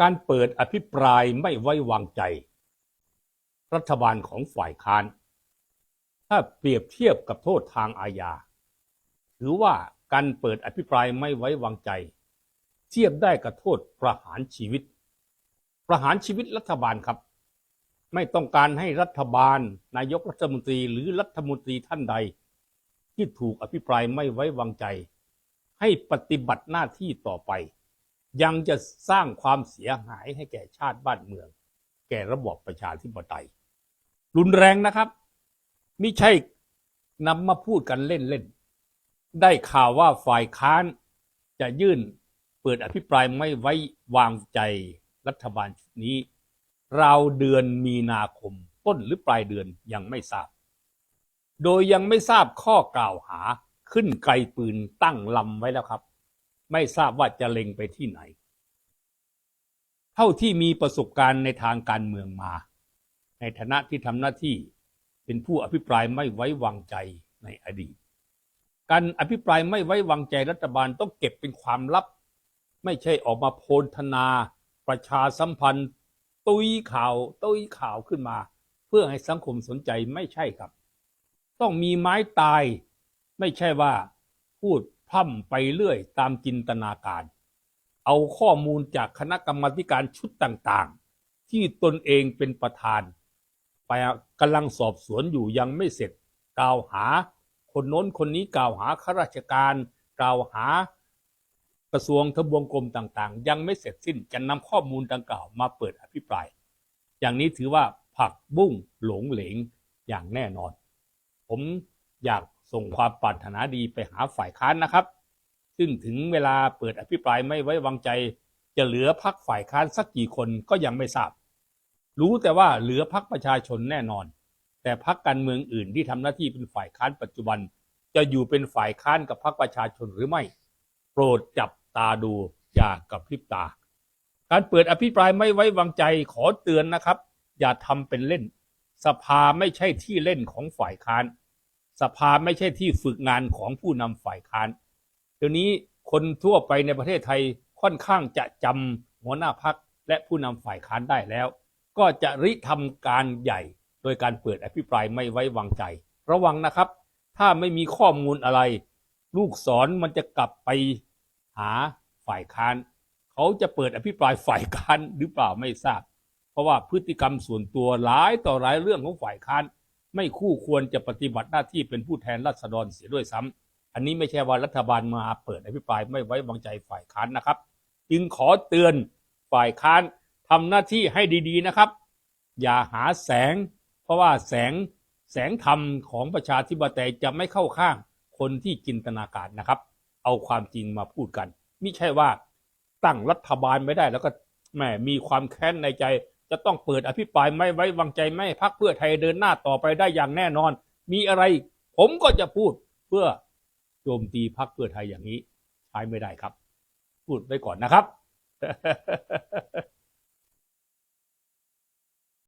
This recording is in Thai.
การเปิดอภิปรายไม่ไว้วางใจ รัฐบาลของฝ่ายค้าน ถ้าเปรียบเทียบกับโทษทางอาญา ถือว่าการเปิดอภิปรายไม่ไว้วางใจ เทียบได้กับโทษประหารชีวิต ประหารชีวิตรัฐบาลครับ ไม่ต้องการให้รัฐบาล นายกรัฐมนตรีหรือรัฐมนตรีท่านใด ที่ถูกอภิปรายไม่ไว้วางใจ ให้ปฏิบัติหน้าที่ต่อไป ยังจะสร้างความเสียหายให้แก่ชาติบ้านเมือง แก่ระบอบประชาธิปไตย รุนแรงนะครับ ไม่ใช่นำมาพูดกันเล่นๆ ได้ข่าวว่าฝ่ายค้านจะยื่นเปิดอภิปรายไม่ไว้วางใจรัฐบาลชุดนี้ ราวเดือนมีนาคมต้นหรือปลายเดือนยังไม่ทราบ โดยยังไม่ทราบข้อกล่าวหาขึ้นไกลปืนตั้งลำไว้แล้วครับ ไม่ทราบว่าจะเล็งไปที่ไหน เท่าที่มีประสบการณ์ในทางการเมืองมา ในฐานะที่ทำหน้าที่เป็นผู้อภิปรายไม่ไว้วางใจในอดีต การอภิปรายไม่ไว้วางใจรัฐบาลต้องเก็บเป็นความลับ ไม่ใช่ออกมาโพลธนา ประชาสัมพันธ์ ตุ้ยข่าวตุ้ยข่าวขึ้นมา เพื่อให้สังคมสนใจไม่ใช่ครับ ต้องมีไม้ตาย ไม่ใช่ว่าพูด พร่ำไปเรื่อยตามจินตนาการ เอาข้อมูลจากคณะกรรมการชุดต่างๆ ที่ตนเองเป็นประธานไปกำลังสอบสวนอยู่ยังไม่เสร็จ กล่าวหาคนโน้นคนนี้กล่าวหาข้าราชการ กล่าวหากระทรวงทบวงกรมต่างๆ ยังไม่เสร็จสิ้นจะนำข้อมูลดังกล่าวมาเปิดอภิปราย อย่างนี้ถือว่าผักบุ้งหลงเหลงอย่างแน่นอน ผมอยาก ส่งความปรารถนาดีไปหาฝ่ายค้านนะครับ ซึ่งถึงเวลาเปิดอภิปรายไม่ไว้วางใจ จะเหลือพักฝ่ายค้านสักกี่คนก็ยังไม่ทราบ รู้แต่ว่าเหลือพักประชาชนแน่นอน แต่พักการเมืองอื่นที่ทำหน้าที่เป็นฝ่ายค้านปัจจุบัน จะอยู่เป็นฝ่ายค้านกับพักประชาชนหรือไม่ โปรดจับตาดูอย่ากับพริบตา การเปิดอภิปรายไม่ไว้วางใจขอเตือนนะครับ อย่าทำเป็นเล่น สภาไม่ใช่ที่เล่นของฝ่ายค้าน สภาไม่ใช่ที่ฝึกงานของผู้นำฝ่ายค้านเดี๋ยวนี้คนทั่วไปในประเทศไทยค่อนข้างจะจำหัวหน้าพักและผู้นำฝ่ายค้านได้แล้ว ก็จะริทำการใหญ่ โดยการเปิดอภิปรายไม่ไว้วางใจ ระวังนะครับ ถ้าไม่มีข้อมูลอะไร ลูกศรมันจะกลับไปหาฝ่ายค้าน เขาจะเปิดอภิปรายฝ่ายค้านหรือเปล่าไม่ทราบ เพราะว่าพฤติกรรมส่วนตัวหลายต่อหลายเรื่องของฝ่ายค้าน ไม่คู่ควรจะปฏิบัติหน้าที่เป็นผู้แทนราษฎรเสียด้วยซ้ำอันนี้ไม่ใช่ว่ารัฐบาลมาเปิดอภิปรายไม่ไว้วางใจฝ่ายค้านนะครับ จึงขอเตือนฝ่ายค้านทำหน้าที่ให้ดีๆนะครับ อย่าหาแสง เพราะว่าแสงแสงธรรมของประชาธิปไตยจะไม่เข้าข้างคนที่จินตนาการนะครับ เอาความจริงมาพูดกันไม่ใช่ว่าตั้งรัฐบาลไม่ได้แล้วก็แหมมีความแค้นในใจ จะต้องเปิดอภิปรายไม่ไว้วางใจไม่พักเพื่อไทยเดินหน้าต่อไปได้อย่างแน่นอน มีอะไร ผมก็จะพูดเพื่อโจมตีพักเพื่อไทยอย่างนี้ใช้ไม่ได้ครับ พูดไว้ก่อนนะครับ